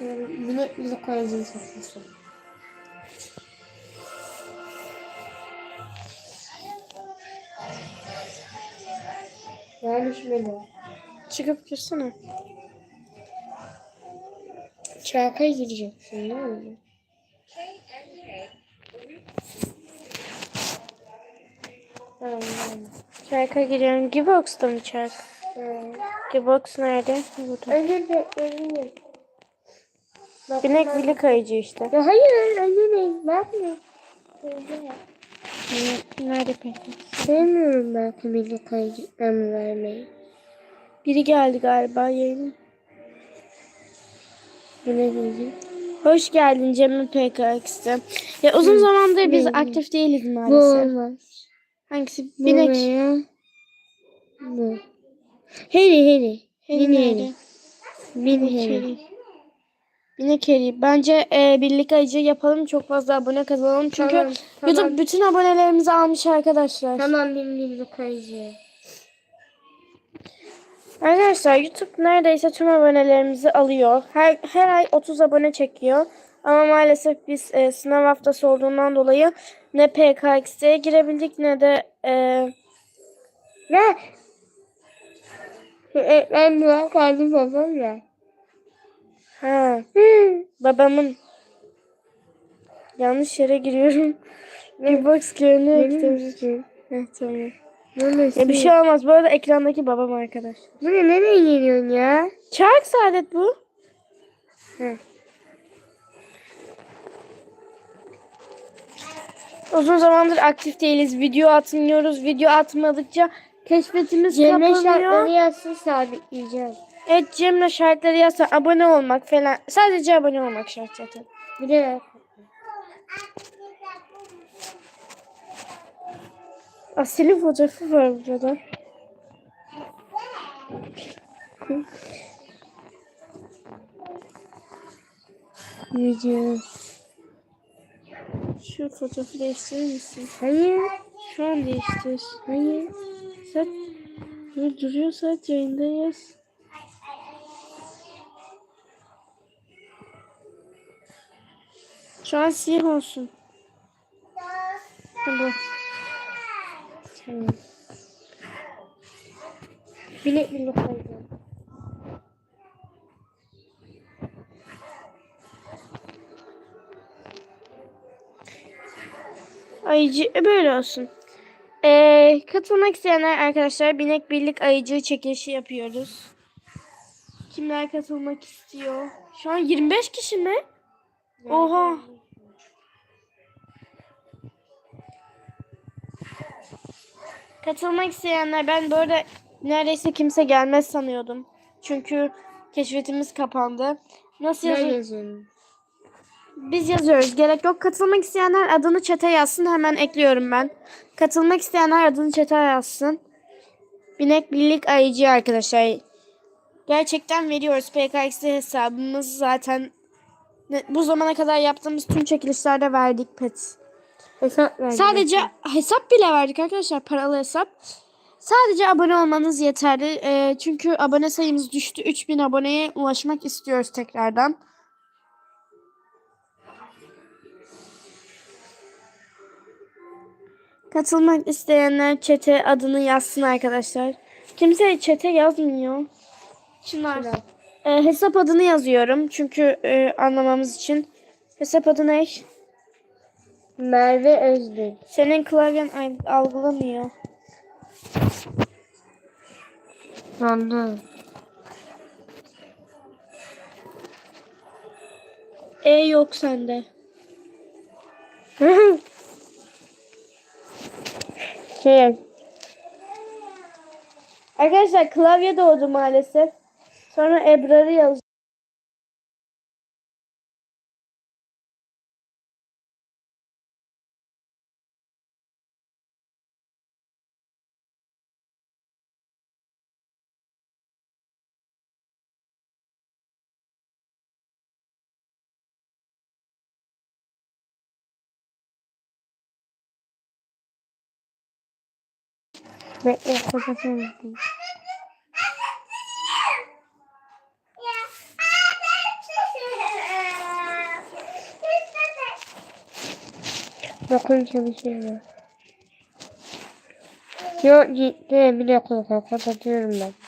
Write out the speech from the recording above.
bir koyucu satmışım. Yani şöyle. Çıkıp girsene. Çarka gireceksin değil mi? Tamam. Çarka giriyorum. Gibox'ta mı çark? tamam. Gibox nerede? Burada. De önce. Bak, Binek ben- bilik ayıcı işte. Ya hayır önce ne? Bakma. Önce. Nerede peki? Sevmiyorum ben komedi kayıtlarımı vermeyi. Biri geldi galiba yayına. Bu ne diyeceğim? Hoş geldin Cemil PKX'te. Ya uzun zamandır biz aktif değiliz Bu maalesef. olmaz. Hangisi? Bu Binek. veya bu. Heri heri. Heri Bin nerede? heri. Bin Binek Binek heri. Bence e, birlik ayıcı yapalım. Çok fazla abone kazanalım. Çünkü Tamam, tamam. YouTube bütün abonelerimizi almış arkadaşlar. Tamam bin kayıcı. Arkadaşlar YouTube neredeyse tüm abonelerimizi alıyor. Her, her ay 30 abone çekiyor. Ama maalesef biz e, sınav haftası olduğundan dolayı ne PKX'ye girebildik ne de e, Ne? E, Ben dua kaldım babam ya. Ha, babamın yanlış yere giriyorum. Bir box görünüyor. Misin? Heh, tamam. Neresi? Ya bir şey olmaz. Bu arada ekrandaki babam arkadaş. Bu ne? Nereye geliyorsun ya? Çark Saadet bu. Hı. Uzun zamandır aktif değiliz. Video atmıyoruz. Video atmadıkça keşfetimiz Cemre kapanıyor. şartları yazsın sabitleyeceğim. Evet Cemre şartları yazsa abone olmak falan. Sadece abone olmak şart zaten. Bir de Asil'in fotoğrafı var burada. video. Şu fotoğrafı değiştirir misin? Hayır. Şu an değiştir. Hayır. Saat Dur, duruyor saat yayındayız. Şu an siyah olsun. Bu. Tamam. Bilek bilek koyacağım. Ayıcı e, böyle olsun. Ee, katılmak isteyenler arkadaşlar binek birlik ayıcı çekilişi yapıyoruz. Kimler katılmak istiyor? Şu an 25 kişi mi? Oha. Katılmak isteyenler ben bu arada neredeyse kimse gelmez sanıyordum. Çünkü keşfetimiz kapandı. Nasıl yazın? Biz yazıyoruz. Gerek yok. Katılmak isteyenler adını çete yazsın. Hemen ekliyorum ben. Katılmak isteyenler adını çete yazsın. Binek Birlik Ayıcı arkadaşlar. Gerçekten veriyoruz. PKX hesabımız zaten bu zamana kadar yaptığımız tüm çekilişlerde verdik pet. Hesap. Sadece hesap bile verdik arkadaşlar. Paralı hesap. Sadece abone olmanız yeterli. Ee, çünkü abone sayımız düştü. 3000 aboneye ulaşmak istiyoruz tekrardan. Katılmak isteyenler çete adını yazsın arkadaşlar. Kimse çete yazmıyor. Çınar. Çınar. Ee, hesap adını yazıyorum. Çünkü e, anlamamız için. Hesap adı ne? Merve Özbek. Senin klavyen algılamıyor. Anladım. E yok sende. şey. Arkadaşlar klavye doğdu maalesef. Sonra Ebrar'ı yaz. Ve o kocasını izleyeyim. Bakın çalışıyor. Yok gitti bile korkak kapatıyorum ben.